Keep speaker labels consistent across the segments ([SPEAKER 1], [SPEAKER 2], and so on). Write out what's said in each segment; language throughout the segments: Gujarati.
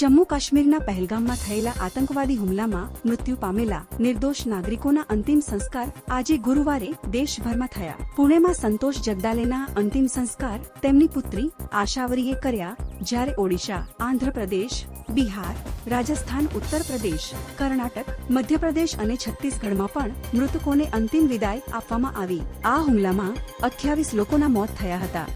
[SPEAKER 1] જમ્મુ કાશ્મીરના પહેલગામમાં થયેલા આતંકવાદી હુમલામાં મૃત્યુ પામેલા નિર્દોષ નાગરિકોના અંતિમ સંસ્કાર આજે ગુરુવારે દેશભરમાં થયા. પુણેમાં સંતોષ જગદાલેના અંતિમ સંસ્કાર તેમની પુત્રી આશાવરીએ કર્યા જ્યારે ઓડિશા, આંધ્રપ્રદેશ, બિહાર, રાજસ્થાન ઉત્તર પ્રદેશ કર્ણાટક, મધ્યપ્રદેશ અને છત્તીસગઢમાં પણ મૃતકોને અંતિમ વિદાય આપવામાં આવી. આ હુમલામાં અઠ્યાવીસ લોકોના મોત થયા હતા.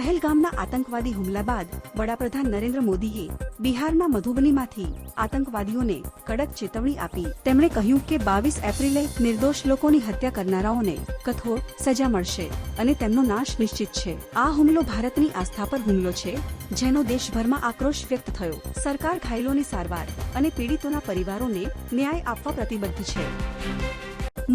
[SPEAKER 1] પહેલગામના આતંકવાદી હુમલા બાદ વડાપ્રધાન નરેન્દ્ર મોદીએ બિહારના મધુબનીમાંથી આતંકવાદીઓને કડક ચેતવણી આપી. તેમણે કહ્યું કે બાવીસ એપ્રિલે નિર્દોષ લોકોની હત્યા કરનારાઓને કઠોર સજા મળશે અને તેમનો નાશ નિશ્ચિત છે. આ હુમલો ભારતની આસ્થા પર હુમલો છે, જેનો દેશભરમાં આક્રોશ વ્યક્ત થયો. સરકાર ઘાયલોની સારવાર અને પીડિતોના પરિવારોને ન્યાય આપવા પ્રતિબદ્ધ છે.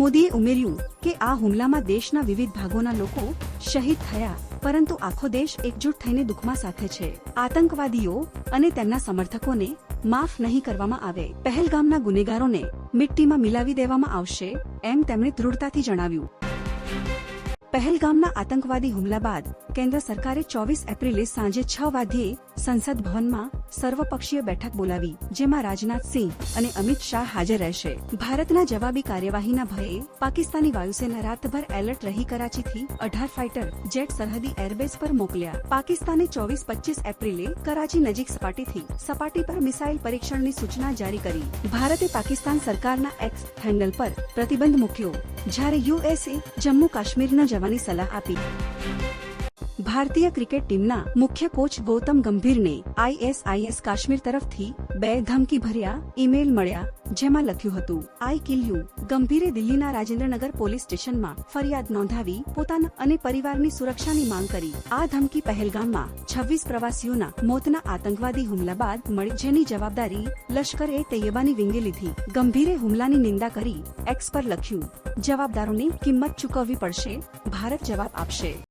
[SPEAKER 1] મોદીએ ઉમેર્યું કે આ હુમલામાં દેશના વિવિધ ભાગોના લોકો શહીદ થયા પરંતુ આખો દેશ એકજૂટ થઈને દુઃખમાં સાથે છે. આતંકવાદીઓ અને તેમના સમર્થકોને માફ નહીં કરવામાં આવે. પહેલગામના ગુનેગારોને મિટ્ટીમાં મિલાવી દેવામાં આવશે એમ તેમણે દૃઢતાથી જણાવ્યું. પહેલગામના આતંકવાદી હુમલા બાદ કેન્દ્ર સરકારે ચોવીસ એપ્રિલે સાંજે છ વાગ્યે સંસદ ભવનમાં સર્વપક્ષીય બેઠક બોલાવી, જેમાં રાજનાથસિંહ અને અમિત શાહ હાજર રહેશે. ભારતના જવાબી કાર્યવાહીના ભયે પાકિસ્તાની વાયુસેના રાતભર એલર્ટ રહી કરાચીથી અઢાર ફાઇટર જેટ સરહદી એરબેઝ પર મોકલ્યા. પાકિસ્તાને ચોવીસ પચીસ એપ્રિલે કરાચી નજીક સપાટીથી સપાટી પર મિસાઇલ પરીક્ષણની સૂચના જારી કરી. ભારતે પાકિસ્તાન સરકારના એક્સ હેન્ડલ પર પ્રતિબંધ મૂક્યો, જ્યારે યુએસએ જમ્મુ કાશ્મીરના જવાની સલાહ આપી. ભારતીય ક્રિકેટ ટીમના મુખ્ય કોચ ગૌતમ ગંભીરને આઈએસઆઈએસ કાશ્મીર તરફથી બે ધમકી ભર્યા ઈમેલ મળ્યા, જેમાં લખ્યું હતું, આઈ કિલ યુ. ગંભીરે દિલ્હીના રાજેન્દ્રનગર પોલીસ સ્ટેશનમાં ફરિયાદ નોંધાવી પોતાના અને પરિવારની સુરક્ષાની માંગ કરી. આ ધમકી પહેલગામમાં છવ્વીસ પ્રવાસીઓના મોતના આતંકવાદી હુમલા બાદ મળી, જેની જવાબદારી લશ્કરે તૈયબાની વિંગે લીધી. ગંભીરે હુમલાની નિંદા કરી એક્સ પર લખ્યું, જવાબદારોને કિંમત ચૂકવવી પડશે, ભારત જવાબ આપશે.